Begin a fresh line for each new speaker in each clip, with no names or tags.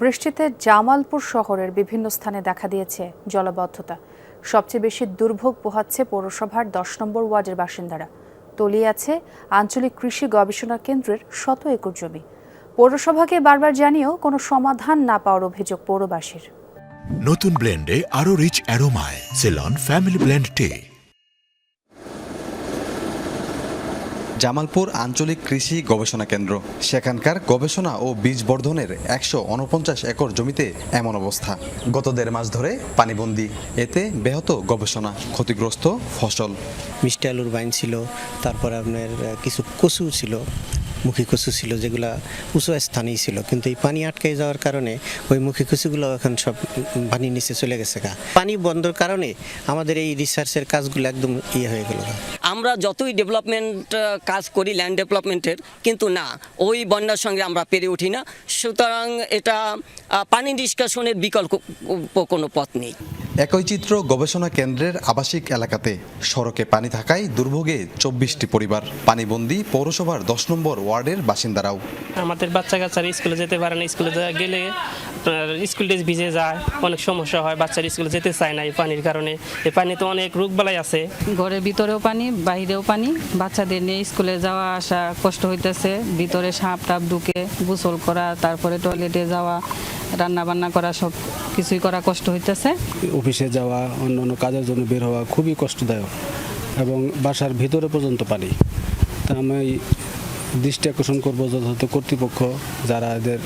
বৃষ্টিতে জামালপুর শহরের বিভিন্ন স্থানে দেখা দিয়েছে জলাবদ্ধতা। সবচেয়ে বেশি দুর্ভোগ পোহাচ্ছে পৌরসভার দশ নম্বর ওয়ার্ডের বাসিন্দারা। তলিয়ে আছে আঞ্চলিক কৃষি গবেষণা কেন্দ্রের শত একর জমি। পৌরসভাকে বারবার জানিয়েও কোনো সমাধান না পাওয়ার অভিযোগ পৌরবাসীর।
নতুন ব্লেন্ডে আরও rich অ্যারোমায়, Ceylon, family blend tea.
Jamalpur আঞ্চলিক কৃষি গবেষণা কেন্দ্র। সেখানকার গবেষণা ও বীজ বর্ধনের একশো উনপঞ্চাশ একর জমিতে এমন অবস্থা। গত দেড় মাস ধরে পানিবন্দি। এতে ব্যাহত গবেষণা, ক্ষতিগ্রস্ত ফসল।
মিষ্টি আলুর বাইন ছিল, তারপরে আপনার কিছু কচু ছিল। মুখী কচু ছিল যেগুলা উঁচু স্থানেই ছিল, কিন্তু এই পানি আটকে যাওয়ার কারণে ওই মুখী কচুগুলো এখন সব পানির নিচে চলে গেছে গা। পানি বন্ধর কারণে আমাদের এই রিসার্চের কাজগুলো একদম ইয়ে হয়ে গেল
আমরা যতই ডেভেলপমেন্ট কাজ করি ল্যান্ড ডেভেলপমেন্টের কিন্তু না, ওই বন্যার সঙ্গে আমরা পেরে উঠি না। সুতরাং এটা পানি নিষ্কাশনের বিকল্প কোনো পথ নেই।
একই চিত্র গবেষণা কেন্দ্রের আবাসিক এলাকাতে। সড়কে পানি থাকায় দুর্ভোগে চব্বিশটি পরিবার। পানিবন্দি পৌরসভার দশ নম্বর ওয়ার্ডের বাসিন্দারাও।
আমাদের বাচ্চা কাচ্চারা স্কুলে যেতে পারে না স্কুলে যা- গেলে স্কুল ড্রেস ভিজে যায় অনেক সমস্যা হয় বাচ্চারা স্কুলে যেতে চায় না এই পানির কারণে। এই পানিতে অনেক রোগ বালাই আছে।
ঘরের ভিতরেও পানি বাইরেও পানি বাচ্চাদের নিয়ে স্কুলে যাওয়া আসা কষ্ট হইতেছে। ভিতরে সাপ টাপ ঢুকে গোসল করা তারপরে টয়লেটে যাওয়া রান্না বান্না করা, সব কিছুই করা কষ্ট হইতেছে।
অফিসে যাওয়া, অন্য অন্য কাজের জন্য বের হওয়া খুবই কষ্টদায়ক এবং বাসার ভিতরে পর্যন্ত পানি। তা আমি দৃষ্টি আকর্ষণ করব যথাযথ কর্তৃপক্ষ যারা এদের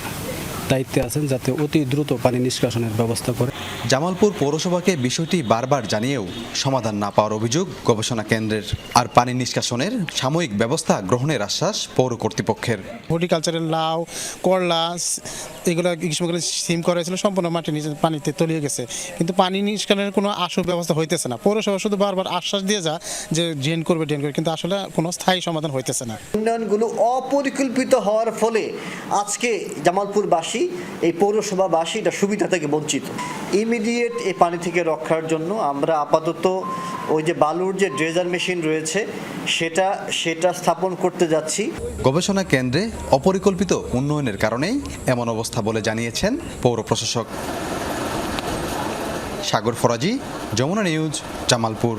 দায়িত্বে আছেন যাতে অতি দ্রুত পানি নিষ্কাশনের ব্যবস্থা করে।
জামালপুর পৌরসভাকে বিষয়টি বারবার জানিয়েও সমাধান না পাওয়ার অভিযোগ গবেষণা কেন্দ্রের। আর পানি নিষ্কাশনের সাময়িক ব্যবস্থা গ্রহণের আশ্বাস পৌর কর্তৃপক্ষের।
হর্টিকালচারের লাউ করলা এগুলো গ্রীষ্মকালে সিম করা হয়েছিল সম্পূর্ণ মাটির নিচে পানিতে তলিয়ে গেছে। কিন্তু পানি নিষ্কাশনের কোনো আশু ব্যবস্থা হইতেছে না। পৌরসভা শুধু বারবার আশ্বাস দিয়ে যা যে ড্রেন করবে ড্রেন করবে কিন্তু আসলে কোনো স্থায়ী সমাধান হইতেছে না।
উন্নয়নগুলো অপরিকল্পিত হওয়ার ফলে আজকে জামালপুরবাসী এই পৌরসভাবাসী এটা সুবিধা থেকে বঞ্চিত। ইমিডিয়েট এই পানি থেকে রক্ষার জন্য আমরা আপাতত ওই যে বালুর যে ড্রেজার মেশিন রয়েছে, সেটা সেটা স্থাপন করতে যাচ্ছি।
গবেষণা কেন্দ্রে অপরিকল্পিত উন্নয়নের কারণেই এমন অবস্থা বলে জানিয়েছেন পৌর প্রশাসক। সাগর ফরাজি, যমুনা নিউজ, জামালপুর।